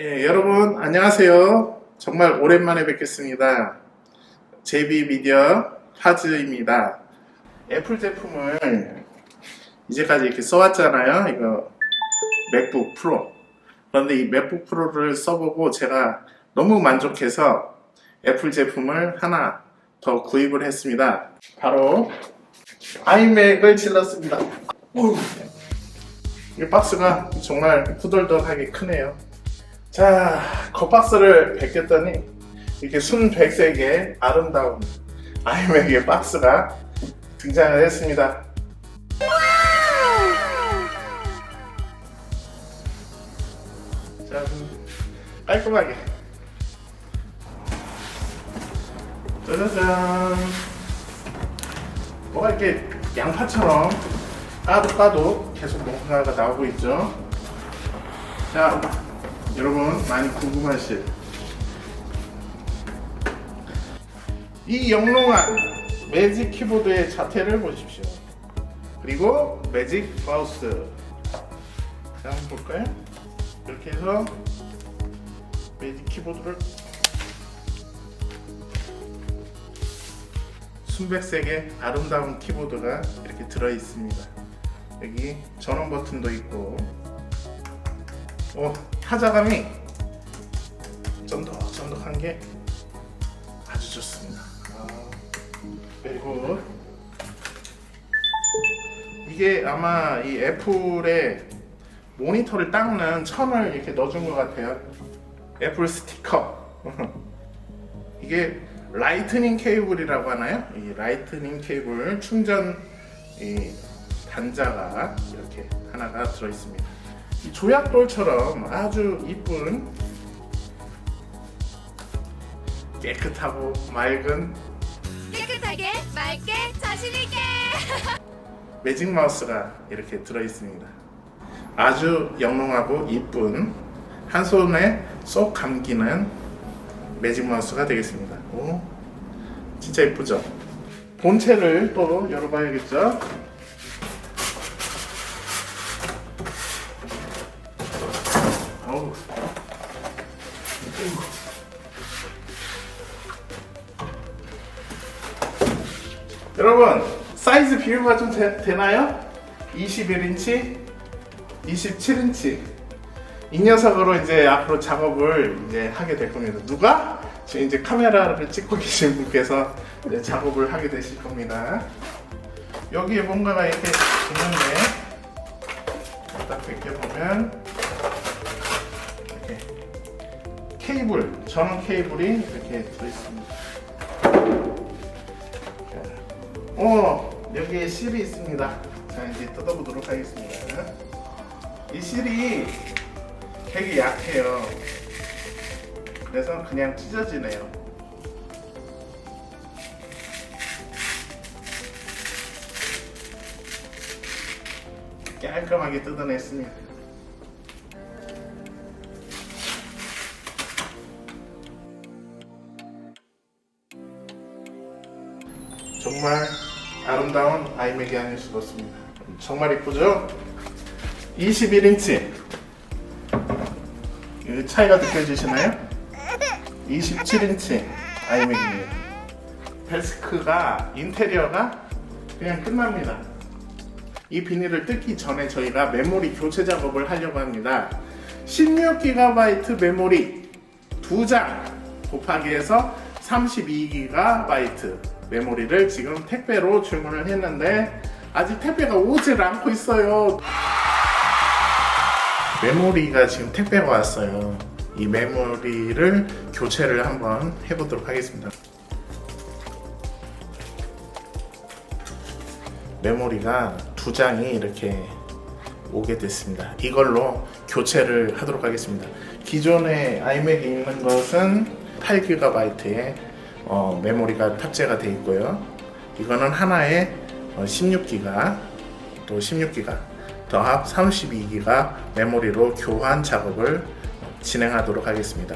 예, 여러분 안녕하세요. 정말 오랜만에 뵙겠습니다. 제비 미디어 파즈입니다. 애플 제품을 이제까지 이렇게 써왔잖아요. 이거 맥북 프로. 그런데 이 맥북 프로를 써보고 제가 너무 만족해서 애플 제품을 하나 더 구입을 했습니다. 바로 아이맥을 질렀습니다. 이 박스가 정말 후덜덜하게 크네요. 자, 겉박스를 벗겼더니 이렇게 순백색의 아름다운 아이맥의 박스가 등장을 했습니다. 자, 깔끔하게. 짜자잔. 뭐가 이렇게 양파처럼 까도 까도 계속 뭔가가 나오고 있죠. 자, 여러분 많이 궁금하실 이 영롱한 매직 키보드의 자태를 보십시오. 그리고 매직 마우스. 자, 한번 볼까요? 이렇게 해서 매직 키보드를 순백색의 아름다운 키보드가 이렇게 들어 있습니다. 여기 전원 버튼도 있고, 어, 타자감이 쫀득쫀득한 게 아주 좋습니다. 아, 그리고 이게 아마 이 애플의 모니터를 닦는 천을 이렇게 넣어준 것 같아요. 애플 스티커. 이게 라이트닝 케이블이라고 하나요? 이 라이트닝 케이블 충전 이 단자가 이렇게 하나가 들어 있습니다. 이 조약돌처럼 아주 이쁜 깨끗하고 맑은 깨끗하게 맑게 자신있게 매직 마우스가 이렇게 들어 있습니다. 아주 영롱하고 이쁜 한 손에 쏙 감기는 매직 마우스가 되겠습니다. 오, 진짜 이쁘죠? 본체를 또 열어봐야겠죠? 여러분 사이즈 비교가 좀 되, 나요 21인치, 27인치 이 녀석으로 이제 앞으로 작업을 이제 하게 될 겁니다. 누가? 지금 이제 카메라를 찍고 계신 분께서 이제 작업을 하게 되실 겁니다. 여기에 뭔가가 이렇게 있는데 딱 벗겨보면 이렇게 케이블, 전원 케이블이 이렇게 들어있습니다. 어 여기에 실이 있습니다. 자 이제 뜯어보도록 하겠습니다. 이 실이 되게 약해요. 그래서 그냥 찢어지네요. 깔끔하게 뜯어냈습니다. 아이맥이 아닐 수가 없습니다. 정말 이쁘죠? 21인치. 이 차이가 느껴지시나요? 27인치 아이맥입니다. 데스크가 인테리어가 그냥 끝납니다. 이 비닐을 뜯기 전에 저희가 메모리 교체 작업을 하려고 합니다. 16GB 메모리 2장 곱하기 해서 32GB 메모리를 지금 택배로 주문을 했는데 아직 택배가 오질 않고 있어요. 메모리가 지금 택배가 왔어요. 이 메모리를 교체를 한번 해보도록 하겠습니다. 메모리가 두 장이 이렇게 오게 됐습니다. 이걸로 교체를 하도록 하겠습니다. 기존의 아이맥에 있는 것은 8GB의 어, 메모리가 탑재가 되어 있고요. 이거는 하나에 어, 16기가 또 16기가 더합 32기가 메모리로 교환 작업을 진행하도록 하겠습니다.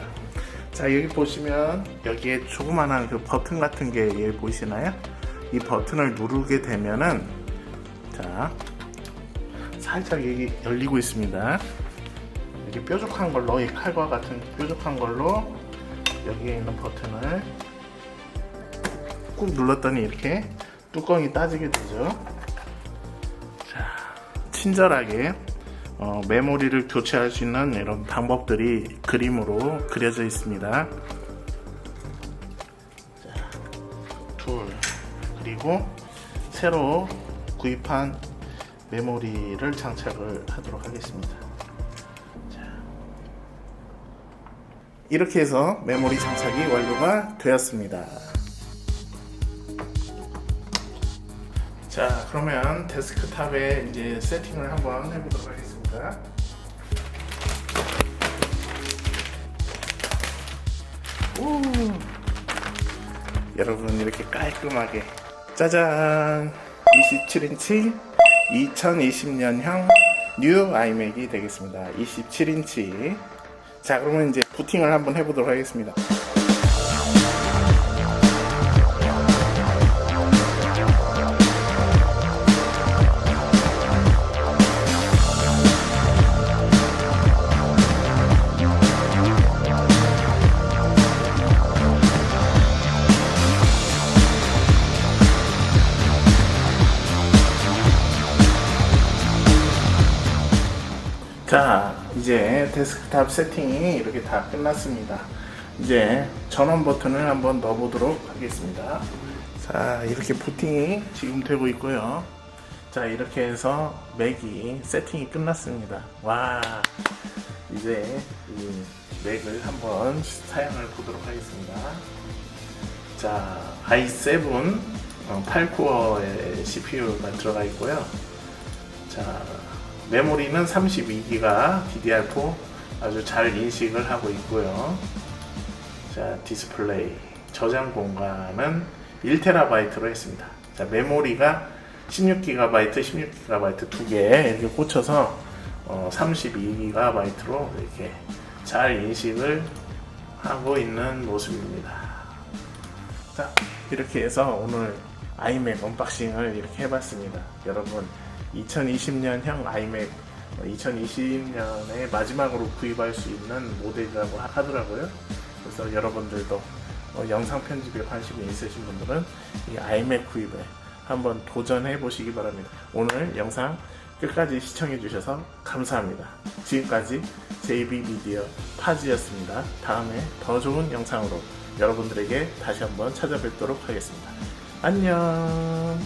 자 여기 보시면 여기에 조그만한 그 버튼 같은 게 여기 보이시나요? 이 버튼을 누르게 되면은 자 살짝 여기 열리고 있습니다. 이렇게 뾰족한 걸로 이 칼과 같은 뾰족한 걸로 여기에 있는 버튼을 꾹 눌렀더니 이렇게 뚜껑이 따지게 되죠. 자, 친절하게 어, 메모리를 교체할 수 있는 이런 방법들이 그림으로 그려져 있습니다. 자, 둘 그리고 새로 구입한 메모리를 장착을 하도록 하겠습니다. 자, 이렇게 해서 메모리 장착이 완료가 되었습니다. 자, 그러면 데스크탑에 이제 세팅을 한번 해보도록 하겠습니다. 오, 여러분 이렇게 깔끔하게. 짜잔! 27인치 2020년형 뉴 아이맥이 되겠습니다. 27인치. 자 그러면 이제 부팅을 한번 해보도록 하겠습니다 자 이제 데스크탑 세팅이 이렇게 다 끝났습니다. 이제 전원 버튼을 한번 넣어 보도록 하겠습니다. 자 이렇게 부팅이 지금 되고 있고요. 자 이렇게 해서 맥이 세팅이 끝났습니다. 와 이제 이 맥을 한번 사용을 보도록 하겠습니다. 자 i7 어, 8코어의 CPU가 들어가 있고요. 자 메모리는 32기가 DDR4 아주 잘 인식을 하고 있고요. 자 디스플레이 저장 공간은 1TB로 했습니다. 자 메모리가 16GB, 16GB 두 개 이렇게 꽂혀서 어, 32GB로 이렇게 잘 인식을 하고 있는 모습입니다. 자 이렇게 해서 오늘 아이맥 언박싱을 이렇게 해봤습니다. 여러분 2020년형 아이맥 2020년에 마지막으로 구입할 수 있는 모델이라고 하더라고요. 그래서 여러분들도 어, 영상 편집에 관심이 있으신 분들은 이 아이맥 구입에 한번 도전해 보시기 바랍니다. 오늘 영상 끝까지 시청해 주셔서 감사합니다. 지금까지 JB 미디어 파지였습니다. 다음에 더 좋은 영상으로 여러분들에게 다시 한번 찾아뵙도록 하겠습니다. 안녕.